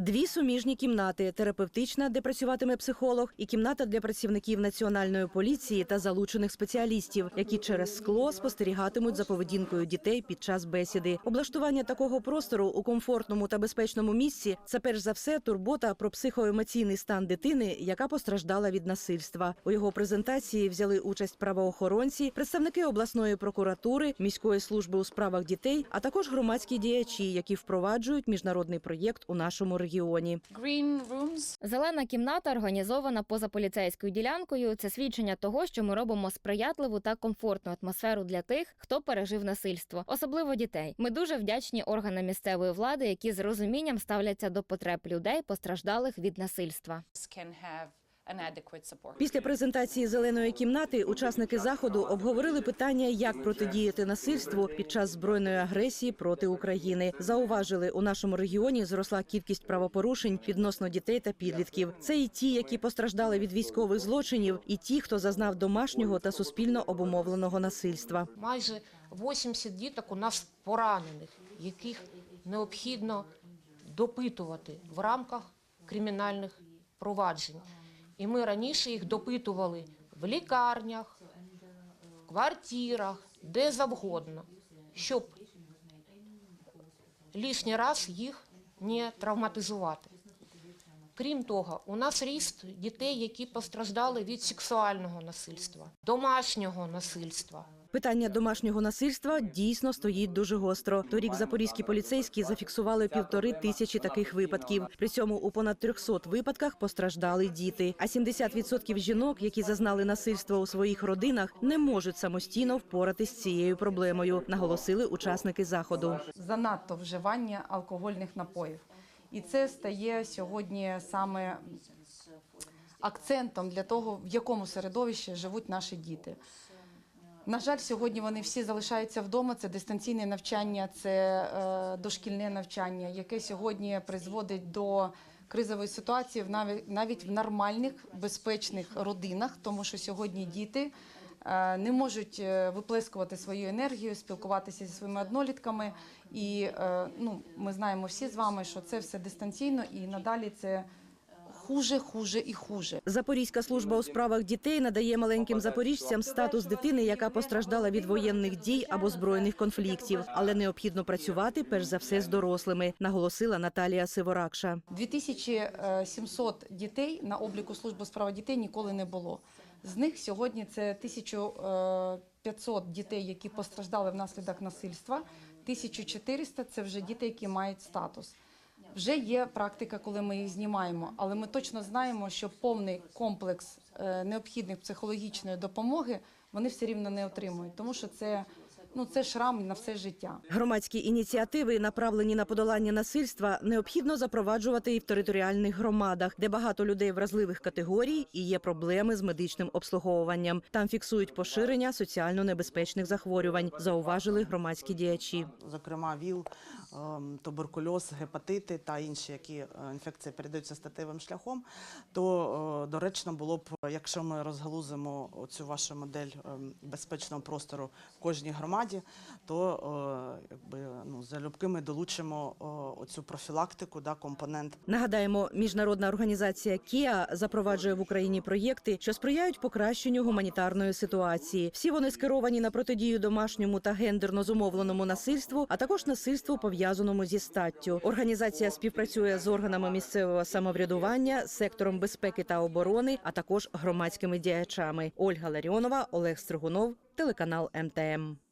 Дві суміжні кімнати: терапевтична, де працюватиме психолог, і кімната для працівників національної поліції та залучених спеціалістів, які через скло спостерігатимуть за поведінкою дітей під час бесіди. Облаштування такого простору у комфортному та безпечному місці це перш за все турбота про психоемоційний стан дитини, яка постраждала від насильства. У його презентації взяли участь правоохоронці, представники обласної прокуратури, міської служби у справах дітей, а також громадські діячі, які впроваджують міжнародний проєкт у нашому регіоні. Green rooms Зелена кімната організована поза поліцейською ділянкою. Це свідчення того, що ми робимо сприятливу та комфортну атмосферу для тих, хто пережив насильство, особливо дітей. Ми дуже вдячні органам місцевої влади, які з розумінням ставляться до потреб людей, постраждалих від насильства. Після презентації зеленої кімнати учасники заходу обговорили питання, як протидіяти насильству під час збройної агресії проти України. Зауважили, у нашому регіоні зросла кількість правопорушень відносно дітей та підлітків. Це і ті, які постраждали від військових злочинів, і ті, хто зазнав домашнього та суспільно обумовленого насильства. майже 80 діток у нас поранених, яких необхідно допитувати в рамках кримінальних проваджень. І ми раніше їх допитували в лікарнях, в квартирах, де завгодно, щоб лишній раз їх не травматизувати. Крім того, у нас ріст дітей, які постраждали від сексуального насильства, домашнього насильства. Питання домашнього насильства дійсно стоїть дуже гостро. Торік запорізькі поліцейські зафіксували півтори тисячі таких випадків. При цьому у понад 300 випадках постраждали діти. А 70% жінок, які зазнали насильства у своїх родинах, не можуть самостійно впоратись з цією проблемою, наголосили учасники заходу. занадто вживання алкогольних напоїв. І це стає сьогодні саме акцентом для того, в якому середовищі живуть наші діти. На жаль, сьогодні вони всі залишаються вдома. Це дистанційне навчання, це е, дошкільне навчання, яке сьогодні призводить до кризової ситуації навіть, в нормальних безпечних родинах, тому що сьогодні діти е, не можуть е, виплескувати свою енергію, спілкуватися зі своїми однолітками. І ну, ми знаємо всі з вами, що це все дистанційно, і надалі це хуже, хуже і хуже. Запорізька служба у справах дітей надає маленьким запоріжцям статус дитини, яка постраждала від воєнних дій або збройних конфліктів, але необхідно працювати перш за все з дорослими, наголосила Наталія Сиворакша. 2700 дітей на обліку служби у справах дітей ніколи не було. З них сьогодні це 1500 дітей, які постраждали внаслідок насильства. 1400 – це вже діти, які мають статус. Вже є практика, коли ми їх знімаємо, але ми точно знаємо, що повний комплекс е, необхідних психологічної допомоги вони все рівно не отримують, тому що це, ну, це шрам на все життя. Громадські ініціативи, направлені на подолання насильства, необхідно запроваджувати і в територіальних громадах, де багато людей вразливих категорій і є проблеми з медичним обслуговуванням. Там фіксують поширення соціально небезпечних захворювань, зауважили громадські діячі. зокрема ВІЛ, ем, туберкульоз, гепатити та інші, які е, інфекції передаються статевим шляхом, то е, доречно було б, якщо ми розгалузимо цю вашу модель ем, безпечного простору в кожній громаді, то е, якби ну залюбки ми долучимо е, оцю профілактику, да, компонент Нагадаємо, міжнародна організація КІА запроваджує в Україні проєкти, що сприяють покращенню гуманітарної ситуації. Всі вони скеровані на протидію домашньому та гендерно зумовленому насильству, а також насильству пов'язаному зі статтю. Організація співпрацює з органами місцевого самоврядування, сектором безпеки та оборони, а також громадськими діячами. Ольга Ларіонова, Олег Стригунов, телеканал МТМ.